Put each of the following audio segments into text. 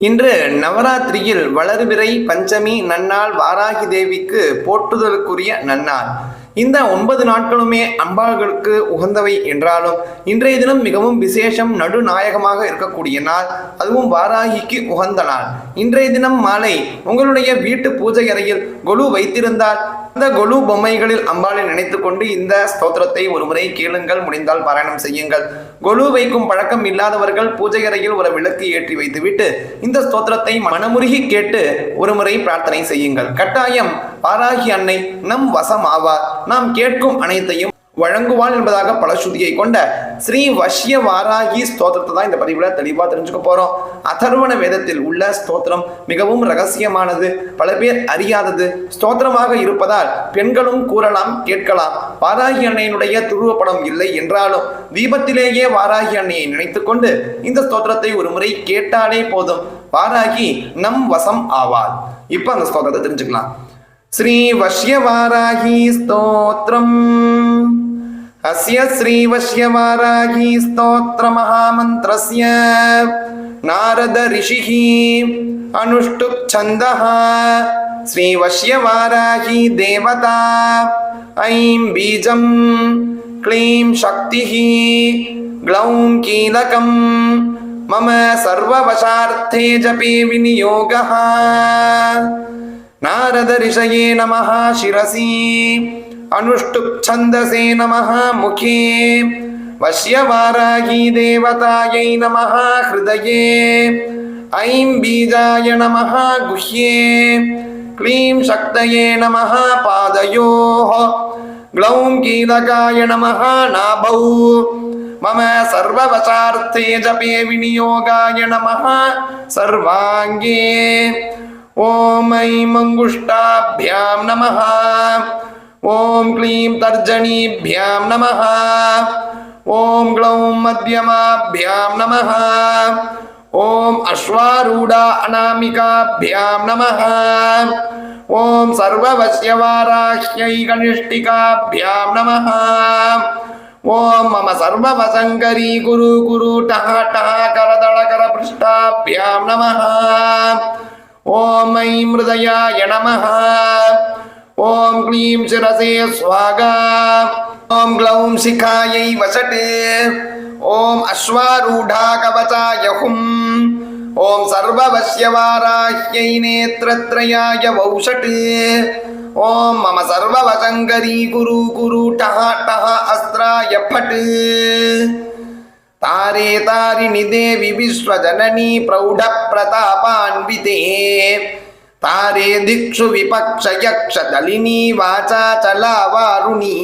இன்று நவராத்திரியில் வளர்பிறை பஞ்சமி நன்னாள் வாராகி தேவிக்கு போற்றுதலுக்குரிய நன்னாள். இந்த ஒன்பது நாட்களுமே அம்பாள்களுக்கு உகந்தவை என்றாலும் இன்றைய தினம் மிகவும் விசேஷம் நடுநாயகமாக இருக்கக்கூடிய நாள் அதுவும் வாராகிக்கு உகந்த நாள். இன்றைய தினம் மாலை உங்களுடைய வீட்டு பூஜை அறையில் கொலு வைத்திருந்தால் அந்த கொலு பொம்மைகளில் அம்பாளை நினைத்து கொண்டு இந்த ஸ்தோத்திரத்தை ஒருமுறை கேளுங்கள் முடிந்தால் பாராயணம் செய்யுங்கள். கொலு வைக்கும் பழக்கம் இல்லாதவர்கள் பூஜை அறையில் ஒரு விளக்கு ஏற்றி வைத்துவிட்டு இந்த ஸ்தோத்திரத்தை மனமுருகி கேட்டு ஒருமுறை பிரார்த்தனை செய்யுங்கள். கட்டாயம் பாராகி அன்னை நம் வசம் ஆவார் நாம் கேட்கும் அனைத்தையும் வழங்குவான் என்பதாக பலஸ்ருதியை கொண்ட ஸ்ரீ வஷ்ய வாராகி ஸ்தோத்திரத்தை தான் இந்த பதிவில் தெளிவாக தெரிஞ்சுக்க போகிறோம் அதர்வண வேதத்தில் உள்ள ஸ்தோத்திரம் மிகவும் ரகசியமானது பல பேர் அறியாதது. ஸ்தோத்திரமாக இருப்பதால் பெண்களும் கூறலாம் கேட்கலாம். வாராகி அன்னையினுடைய துருவப்படம் இல்லை என்றாலும் தீபத்திலேயே வாராகி அன்னையை நினைத்துக்கொண்டு இந்த ஸ்தோத்திரத்தை ஒரு முறை கேட்டாலே போதும். வாராகி நம் வசம் ஆவார். இப்போ அந்த ஸ்தோத்திரத்தை தெரிஞ்சுக்கலாம். ஸ்ரீ வஷ்யவாராகி ஸ்தோத்திரம். अस्य श्रीवश्यवाराही स्तोत्रमहामन्त्रस्य नारद ऋषिः अनुष्टुप् छन्दः श्रीवश्यवाराही देवता ऐं बीजं क्लीं शक्तिः ग्लौं कीलकं मम सर्ववशार्थे जपे विनियोगः नारद ऋषये नमः शिरसि अनुष्टुप् छन्दसे नमः मुखे। वश्यवाराही देवतायै नमः हृदये। ऐं बीजाय नमः गुह्ये। क्लीं शक्तये नमः पादयोः। ग्लौं कीलकाय नमः नाभौ। मम सर्ववशार्थे जपे विनियोगाय नमः सर्वाङ्गे। ॐ ऐं मङ्गुष्टाभ्यां नमः। ॐ क्लीं तर्जनीभ्यां नमः। ॐ ग्लौं मध्यमाभ्यां नमः। ॐ अश्वारूढा अनामिकाभ्यां नमः। ॐ सर्ववश्यवाराह्यै कनिष्ठिकाभ्यां नमः। ॐ मम सर्ववसङ्करी गुरु गुरु टः टः करदळकरपृष्ठाभ्यां नमः। ॐ ऐं हृदयाय नमः। ஓம் க்ளீம் சிரசே ஸ்வாகா ஓம் க்ளௌம் சிகாயை வசட்டு. ஓம் அஸ்வாரூடா கவசாயகும் ஓம் சர்வவசியவாராஹ்யை நேத்திரத்ரயாய வௌஷட்டு ஓம் மம சர்வவசங்கரி குரு குரு டஹா டஹா அஸ்திராய பட்டு. தாரே தாரிணி தேவி விஸ்வஜனனி பிரௌட பிரதாபான்விதே. तारे दिक्षु विपक्षयक्षदलिनी वाचा चलावारुणी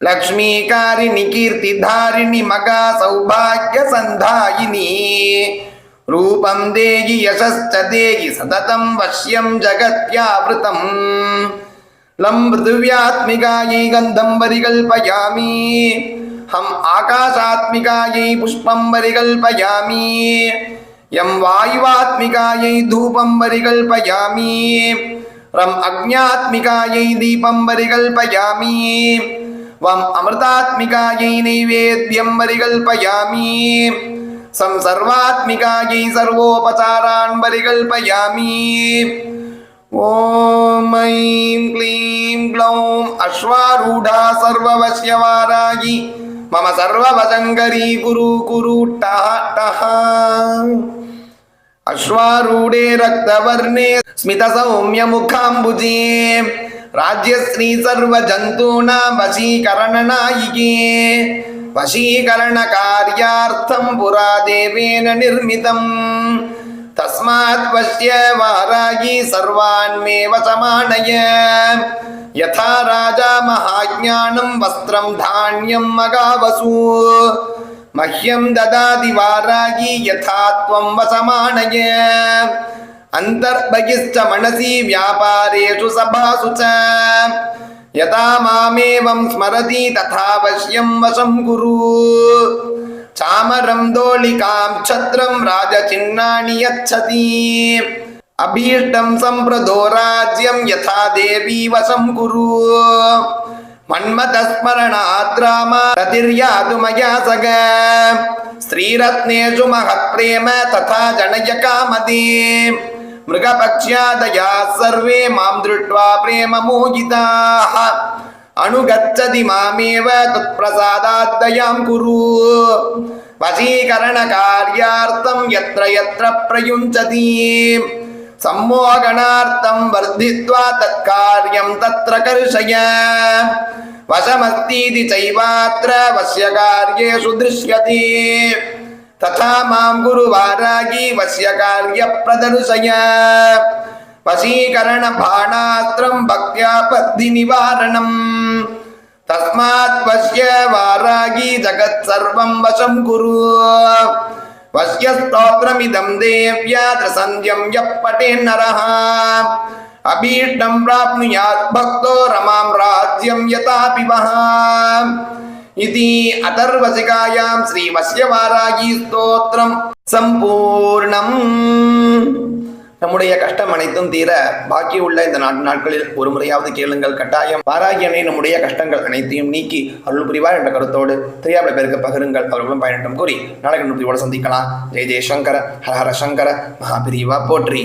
लक्ष्मीकारिणि कीर्तिधारिणि मगा सौभाग्यसन्धायिनी रूपं देहि यशश्च देहि सततं वश्यं जगत्यावृतम् लं पृथिव्यात्मिकायै गन्धं परिकल्पयामि हम् आकाशात्मिकायै पुष्पं परिकल्पयामि எம் வாயுவாத்மிகாயை தூபம் வரிகல்பயாமி ரம் அக்ஞாத்மிகாயை தீபம் வரிகல்பயாமி வம் அமிர்தாத்மிகாயை நைவேத்தியம் வரிகல்பயாமி சம் சர்வாத்மிகாயை சர்வோபசாரான் வரிகல்பயாமி ஓம் ஐம் க்ளீம் க்ளௌம் அஸ்வாரூடா சர்வவசியவாராயி मम सर्ववशङ्करी गुरु कुरु टः टः। अश्वारूढे रक्तवर्णे स्मितसौम्यमुखाम्बुजे। राज्यश्री सर्वजन्तूनां वशीकरणनायिके। वशीकरणकार्यार्थं पुरा देवेन निर्मितम्। तस्मात् पश्य वारागी सर्वान् मे वशमानय யதா ராஜா மகாஜானம் வஸ்திரம் தானியம் மகாவசூ மஹ்யம் ததாதி வாராகி யதாத்வம் வசமானய அந்தர்பகிஷ்ட மனசி வியாபாரேஷு சபாசு ச யதா மாமேவம் ஸ்மரதி ததாவசியம் வசம் குரு சாமரம் தோளிகாம் சத்ரம் ராஜசின்னாணி யச்சதி अभीष्टं सम्प्रदो राज्यं यथा देवी वशं कुरु मन्मथस्मरणाद्रामा रतिर्यातु मया सग श्रीरत्नेषु महत्प्रेम तथा जनय कामदे मृगपक्ष्यादयाः सर्वे मां दृष्ट्वा प्रेम मोहिताः अनुगच्छति मामेव तत्प्रसादाद्दयां कुरु वशीकरणकार्यार्थं यत्र यत्र प्रयुञ्जति सम्मोहनार्थं वर्धित्वा तत्कार्यं तत्र कर्षय वशमस्तीति चैवात्र वश्य कार्येषु दृश्यते तथा मां गुरुवारागी वश्य कार्यप्रदर्शय वशीकरणबाणास्त्रं भक्त्या पद्धिनिवारणम् तस्मात् वश्य वारागी जगत् सर्वं वशं कुरु वश्य स्तोत्रमिदं देव्या त्रसन्ध्यं यः पठेन्नरः अभीष्टं प्राप्नुयात् भक्तो रमां राज्यं यथापि वः इति अथर्वसिकायां श्रीवश्यवारागी स्तोत्रं सम्पूर्णम् நம்முடைய கஷ்டம் அனைத்தும் தீர பாக்கி உள்ள இந்த நாட்டு நாட்களில் ஒரு முறையாவது கேளுங்கள். கட்டாயம் பாராகியனை நம்முடைய கஷ்டங்கள் அனைத்தையும் நீக்கி அருள் புரிவார் என்ற கருத்தோடு தெரியாமல் பேருக்கு பகிருங்கள். அவர்களும் பயனட்டும் கூறி நாளைக்கு நுட்பியோடு சந்திக்கலாம். ஜெய ஜெயசங்கர ஹர ஹர சங்கர மகாபிரிவா போற்றி.